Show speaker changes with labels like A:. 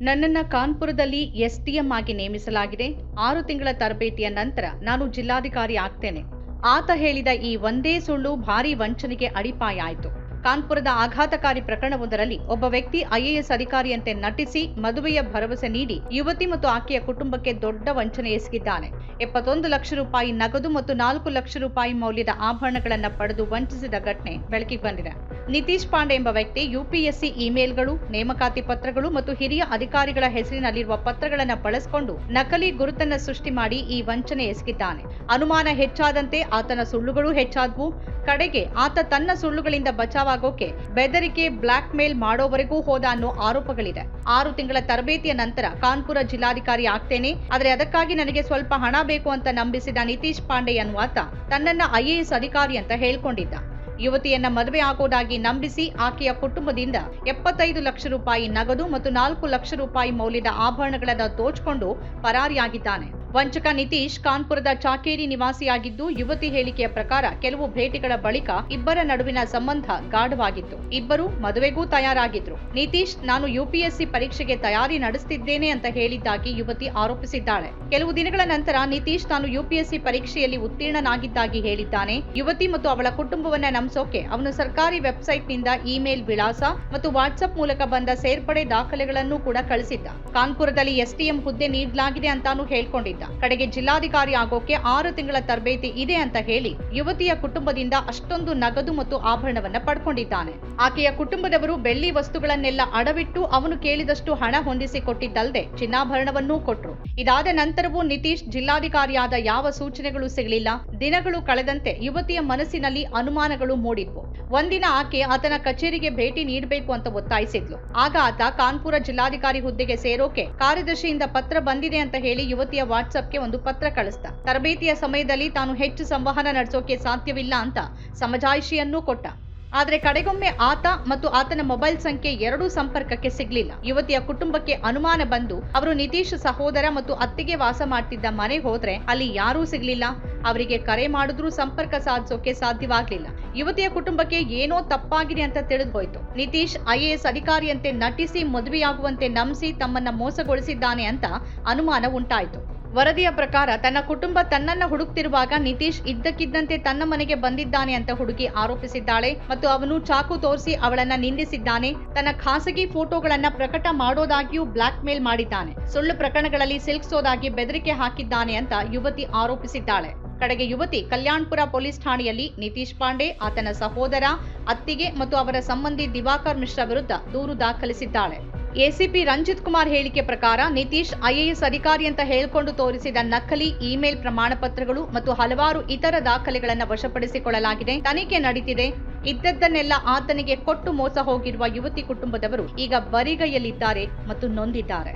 A: ನನ್ನನ್ನ ಕಾನ್ಪುರದಲ್ಲಿ ಎಸ್ಡಿಎಂ ಆಗಿ ನೇಮಿಸಲಾಗಿದೆ. ಆರು ತಿಂಗಳ ತರಬೇತಿಯ ನಂತರ ನಾನು ಜಿಲ್ಲಾಧಿಕಾರಿ ಆಗ್ತೇನೆ. ಆತ ಹೇಳಿದ ಈ ಒಂದೇ ಸುಳ್ಳು ಭಾರಿ ವಂಚನೆಗೆ ಅಡಿಪಾಯ ಆಯಿತು. ಕಾನ್ಪುರದ ಆಘಾತಕಾರಿ ಪ್ರಕರಣವೊಂದರಲ್ಲಿ ಒಬ್ಬ ವ್ಯಕ್ತಿ ಐಎಎಸ್ ಅಧಿಕಾರಿಯಂತೆ ನಟಿಸಿ ಮದುವೆಯ ಭರವಸೆ ನೀಡಿ ಯುವತಿ ಮತ್ತು ಆಕೆಯ ಕುಟುಂಬಕ್ಕೆ ದೊಡ್ಡ ವಂಚನೆ ಎಸಗಿದ್ದಾನೆ. ಎಪ್ಪತ್ತೊಂದು ಲಕ್ಷ ರೂಪಾಯಿ ನಗದು ಮತ್ತು ನಾಲ್ಕು ಲಕ್ಷ ರೂಪಾಯಿ ಮೌಲ್ಯದ ಆಭರಣಗಳನ್ನು ಪಡೆದು ವಂಚಿಸಿದ ಘಟನೆ ಬೆಳಕಿಗೆ ಬಂದಿದೆ. ನಿತೀಶ್ ಪಾಂಡೆ ಎಂಬ ವ್ಯಕ್ತಿ ಯುಪಿಎಸ್ಸಿ ಇಮೇಲ್ಗಳು, ನೇಮಕಾತಿ ಪತ್ರಗಳು ಮತ್ತು ಹಿರಿಯ ಅಧಿಕಾರಿಗಳ ಹೆಸರಿನಲ್ಲಿರುವ ಪತ್ರಗಳನ್ನು ಬಳಸಿಕೊಂಡು ನಕಲಿ ಗುರುತನ್ನ ಸೃಷ್ಟಿ ಮಾಡಿ ಈ ವಂಚನೆ ಎಸಗಿದ್ದಾನೆ. ಅನುಮಾನ ಹೆಚ್ಚಾದಂತೆ ಆತನ ಸುಳ್ಳುಗಳು ಹೆಚ್ಚಾದವು. ಕಡೆಗೆ ಆತ ತನ್ನ ಸುಳ್ಳುಗಳಿಂದ ಬಚಾವಾಗೋಕೆ ಬೆದರಿಕೆ ಬ್ಲಾಕ್ ಮೇಲ್ ಮಾಡೋವರೆಗೂ ಹೋದ ಅನ್ನೋ ಆರೋಪಗಳಿದೆ. ಆರು ತಿಂಗಳ ತರಬೇತಿಯ ನಂತರ ಕಾನ್ಪುರ ಜಿಲ್ಲಾಧಿಕಾರಿ ಆಗ್ತೇನೆ, ಆದರೆ ಅದಕ್ಕಾಗಿ ನನಗೆ ಸ್ವಲ್ಪ ಹಣ ಬೇಕು ಅಂತ ನಂಬಿಸಿದ ನಿತೀಶ್ ಪಾಂಡೆ ಅನ್ನುವಾತ ತನ್ನನ್ನ ಐಎಎಸ್ ಅಧಿಕಾರಿ ಅಂತ ಹೇಳ್ಕೊಂಡಿದ್ದ. ಯುವತಿಯನ್ನ ಮದುವೆ ಆಗೋದಾಗಿ ನಂಬಿಸಿ ಆಕೆಯ ಕುಟುಂಬದಿಂದ ಎಪ್ಪತ್ತೈದು ಲಕ್ಷ ರೂಪಾಯಿ ನಗದು ಮತ್ತು ನಾಲ್ಕು ಲಕ್ಷ ರೂಪಾಯಿ ಮೌಲ್ಯದ ಆಭರಣಗಳನ್ನು ದೋಚಿಕೊಂಡು ಪರಾರಿಯಾಗಿದ್ದಾನೆ. ವಂಚಕ ನಿತೀಶ್ ಕಾನ್ಪುರದ ಚಾಕೇರಿ ನಿವಾಸಿಯಾಗಿದ್ದು ಯುವತಿ ಹೇಳಿಕೆಯ ಪ್ರಕಾರ ಕೆಲವು ಭೇಟಿಗಳ ಬಳಿಕ ಇಬ್ಬರ ನಡುವಿನ ಸಂಬಂಧ ಗಾಢವಾಗಿತ್ತು. ಇಬ್ಬರು ಮದುವೆಗೂ ತಯಾರಾಗಿದ್ರು. ನಿತೀಶ್, ನಾನು ಯುಪಿಎಸ್ಸಿ ಪರೀಕ್ಷೆಗೆ ತಯಾರಿ ನಡೆಸುತ್ತಿದ್ದೇನೆ ಅಂತ ಹೇಳಿದ್ದಾಗಿ ಯುವತಿ ಆರೋಪಿಸಿದ್ದಾಳೆ. ಕೆಲವು ದಿನಗಳ ನಂತರ ನಿತೀಶ್ ತಾನು ಯುಪಿಎಸ್ಸಿ ಪರೀಕ್ಷೆಯಲ್ಲಿ ಉತ್ತೀರ್ಣನಾಗಿದ್ದಾಗಿ ಹೇಳಿದ್ದಾನೆ. ಯುವತಿ ಮತ್ತು ಅವಳ ಕುಟುಂಬವನ್ನ ನಂಬಿಸೋಕೆ ಅವನು ಸರ್ಕಾರಿ ವೆಬ್ಸೈಟ್ನಿಂದ ಇಮೇಲ್ ವಿಳಾಸ ಮತ್ತು ವಾಟ್ಸ್ಆಪ್ ಮೂಲಕ ಬಂದ ಸೇರ್ಪಡೆ ದಾಖಲೆಗಳನ್ನು ಕೂಡ ಕಳಿಸಿದ್ದ. ಕಾನ್ಪುರದಲ್ಲಿ ಎಸ್ಟಿಎಂ ಹುದ್ದೆ ನೀಡಲಾಗಿದೆ ಅಂತಾನು ಹೇಳ್ಕೊಂಡಿದ್ದ. ಕಡೆಗೆ ಜಿಲ್ಲಾಧಿಕಾರಿ ಆಗೋಕೆ ಆರು ತಿಂಗಳ ತರಬೇತಿ ಇದೆ ಅಂತ ಹೇಳಿ ಯುವತಿಯ ಕುಟುಂಬದಿಂದ ಅಷ್ಟೊಂದು ನಗದು ಮತ್ತು ಆಭರಣವನ್ನ ಪಡ್ಕೊಂಡಿದ್ದಾನೆ. ಆಕೆಯ ಕುಟುಂಬದವರು ಬೆಳ್ಳಿ ವಸ್ತುಗಳನ್ನೆಲ್ಲ ಅಡವಿಟ್ಟು ಅವನು ಕೇಳಿದಷ್ಟು ಹಣ ಹೊಂದಿಸಿ ಕೊಟ್ಟಿದ್ದಲ್ಲದೆ ಚಿನ್ನಾಭರಣವನ್ನೂ ಕೊಟ್ರು. ಇದಾದ ನಂತರವೂ ನಿತೀಶ್ ಜಿಲ್ಲಾಧಿಕಾರಿಯಾದ ಯಾವ ಸೂಚನೆಗಳು ಸಿಗಲಿಲ್ಲ. ದಿನಗಳು ಕಳೆದಂತೆ ಯುವತಿಯ ಮನಸ್ಸಿನಲ್ಲಿ ಅನುಮಾನಗಳು ಮೂಡಿದ್ವು. ಒಂದಿನ ಆಕೆ ಆತನ ಕಚೇರಿಗೆ ಭೇಟಿ ನೀಡಬೇಕು ಅಂತ ಒತ್ತಾಯಿಸಿದ್ಲು. ಆಗ ಆತ ಕಾನ್ಪುರ ಜಿಲ್ಲಾಧಿಕಾರಿ ಹುದ್ದೆಗೆ ಸೇರೋಕೆ ಕಾರ್ಯದರ್ಶಿಯಿಂದ ಪತ್ರ ಬಂದಿದೆ ಅಂತ ಹೇಳಿ ಯುವತಿಯ ವಾಟ್ಸ್ಆಪ್ಗೆ ಒಂದು ಪತ್ರ ಕಳಿಸ್ದ ತರಬೇತಿಯ ಸಮಯದಲ್ಲಿ ತಾನು ಹೆಚ್ಚು ಸಂವಹನ ನಡೆಸೋಕೆ ಸಾಧ್ಯವಿಲ್ಲ ಅಂತ ಸಮಜಾಯಿಷಿಯನ್ನೂ ಕೊಟ್ಟ. ಆದ್ರೆ ಕಡೆಗೊಮ್ಮೆ ಆತ ಮತ್ತು ಆತನ ಮೊಬೈಲ್ ಸಂಖ್ಯೆ ಎರಡೂ ಸಂಪರ್ಕಕ್ಕೆ ಸಿಗ್ಲಿಲ್ಲ. ಯುವತಿಯ ಕುಟುಂಬಕ್ಕೆ ಅನುಮಾನ ಬಂದು ಅವರು ನಿತೀಶ್ ಸಹೋದರ ಮತ್ತು ಅತ್ತಿಗೆ ವಾಸ ಮಾಡ್ತಿದ್ದ ಮನೆ ಹೋದ್ರೆ ಅಲ್ಲಿ ಯಾರೂ ಸಿಗ್ಲಿಲ್ಲ. ಅವರಿಗೆ ಕರೆ ಮಾಡಿದ್ರೂ ಸಂಪರ್ಕ ಸಾಧಿಸೋಕೆ ಸಾಧ್ಯವಾಗ್ಲಿಲ್ಲ. ಯುವತಿಯ ಕುಟುಂಬಕ್ಕೆ ಏನೋ ತಪ್ಪಾಗಿದೆ ಅಂತ ತಿಳಿದು ಹೋಯ್ತು ನಿತೀಶ್ ಐಎಎಸ್ ಅಧಿಕಾರಿಯಂತೆ ನಟಿಸಿ ಮದುವೆಯಾಗುವಂತೆ ನಂಬಿಸಿ ತಮ್ಮನ್ನ ಮೋಸಗೊಳಿಸಿದ್ದಾನೆ ಅಂತ ಅನುಮಾನ ಉಂಟಾಯಿತು. ವರದಿಯ ಪ್ರಕಾರ ತನ್ನ ಕುಟುಂಬ ತನ್ನನ್ನ ಹುಡುಕ್ತಿರುವಾಗ ನಿತೀಶ್ ಇದ್ದಕ್ಕಿದ್ದಂತೆ ತನ್ನ ಮನೆಗೆ ಬಂದಿದ್ದಾನೆ ಅಂತ ಹುಡುಗಿ ಆರೋಪಿಸಿದ್ದಾಳೆ ಮತ್ತು ಅವನು ಚಾಕು ತೋರಿಸಿ ಅವಳನ್ನ ನಿಂದಿಸಿದ್ದಾನೆ. ತನ್ನ ಖಾಸಗಿ ಫೋಟೋಗಳನ್ನ ಪ್ರಕಟ ಮಾಡೋದಾಗಿಯೂ ಬ್ಲಾಕ್ ಮೇಲ್ ಮಾಡಿದ್ದಾನೆ. ಸುಳ್ಳು ಪ್ರಕರಣಗಳಲ್ಲಿ ಸಿಲ್ಕ್ಸೋದಾಗಿ ಬೆದರಿಕೆ ಹಾಕಿದ್ದಾನೆ ಅಂತ ಯುವತಿ ಆರೋಪಿಸಿದ್ದಾಳೆ. ಕಡೆಗೆ ಯುವತಿ ಕಲ್ಯಾಣ್ಪುರ ಪೊಲೀಸ್ ಠಾಣೆಯಲ್ಲಿ ನಿತೀಶ್ ಪಾಂಡೆ, ಆತನ ಸಹೋದರ, ಅತ್ತಿಗೆ ಮತ್ತು ಅವರ ಸಂಬಂಧಿ ದಿವಾಕರ್ ಮಿಶ್ರಾ ವಿರುದ್ಧ ದೂರು ದಾಖಲಿಸಿದ್ದಾಳೆ. ಎಸಿಪಿ ರಂಜಿತ್ ಕುಮಾರ್ ಹೇಳಿಕೆ ಪ್ರಕಾರ ನಿತೀಶ್ ಐಎಎಸ್ ಅಧಿಕಾರಿ ಅಂತ ಹೇಳಿಕೊಂಡು ತೋರಿಸಿದ ನಕಲಿ ಇಮೇಲ್ ಪ್ರಮಾಣ ಪತ್ರಗಳು ಮತ್ತು ಹಲವಾರು ಇತರ ದಾಖಲೆಗಳನ್ನು ವಶಪಡಿಸಿಕೊಳ್ಳಲಾಗಿದೆ. ತನಿಖೆ ನಡೀತಿದೆ. ಇದ್ದದ್ದನ್ನೆಲ್ಲ ಆತನಿಗೆ ಕೊಟ್ಟು ಮೋಸ ಹೋಗಿರುವ ಯುವತಿ ಕುಟುಂಬದವರು ಈಗ ಬರಿಗೈಯಲ್ಲಿದ್ದಾರೆ ಮತ್ತು ನೊಂದಿದ್ದಾರೆ.